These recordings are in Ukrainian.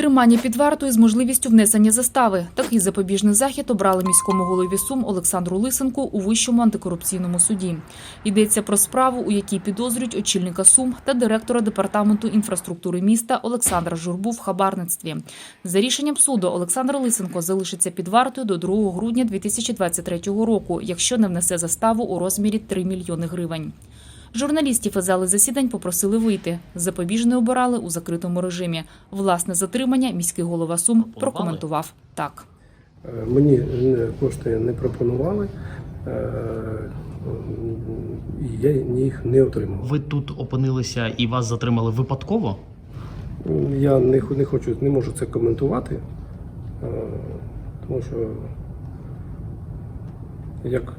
Тримання під вартою з можливістю внесення застави. Такий запобіжний захід обрали міському голові Сум Олександру Лисенку у Вищому антикорупційному суді. Йдеться про справу, у якій підозрюють очільника Сум та директора департаменту інфраструктури міста Олександра Журбу в хабарництві. За рішенням суду Олександр Лисенко залишиться під вартою до 2 грудня 2023 року, якщо не внесе заставу у розмірі 3 мільйони гривень. Журналістів із зали засідань попросили вийти. Запобіжне обирали у закритому режимі. Власне затримання міський голова Сум прокоментував так. Е, Мені кошти не пропонували, е, і я їх не отримав. Ви тут опинилися і вас затримали випадково? Я не, не хочу, не можу це коментувати, е, тому що як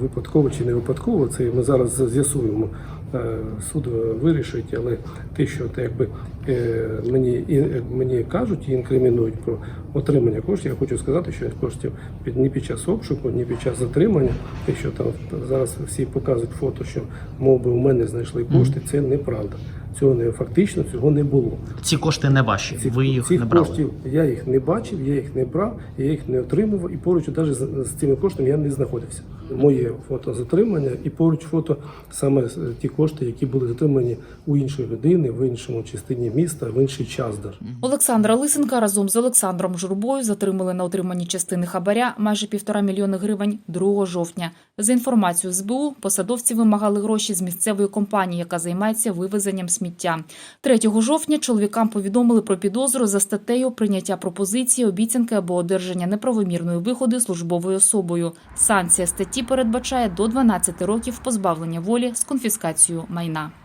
випадково чи не випадково, це ми зараз з'ясуємо. Е, Суд вирішить, але те, що те, якби е, мені і мені кажуть і інкримінують про отримання коштів, я хочу сказати, що коштів під ні під час обшуку, ні під час затримання, те, що там зараз всі показують фото, що мов би у мене знайшли кошти, це неправда. Цього не фактично цього не було. Ці кошти не ваші. Цих, Ви їх цих не брали. коштів я їх не бачив, я їх не брав, я їх не отримував, і поруч навіть з, з цими коштами я не знаходився. Моє фото затримання і поруч фото саме ті кошти, які були затримані у іншої людини, в іншому частині міста, в інший час. Даже. Олександра Лисенка разом з Олександром Журбою затримали на отриманні частини хабаря майже півтора мільйони гривень 2 жовтня. За інформацією СБУ, посадовці вимагали гроші з місцевої компанії, яка займається вивезенням сміття. 3 жовтня чоловікам повідомили про підозру за статтею прийняття пропозиції, обіцянки або одержання неправомірної виходи службовою особою. Санкція статті передбачає до 12 років позбавлення волі з конфіскацією майна.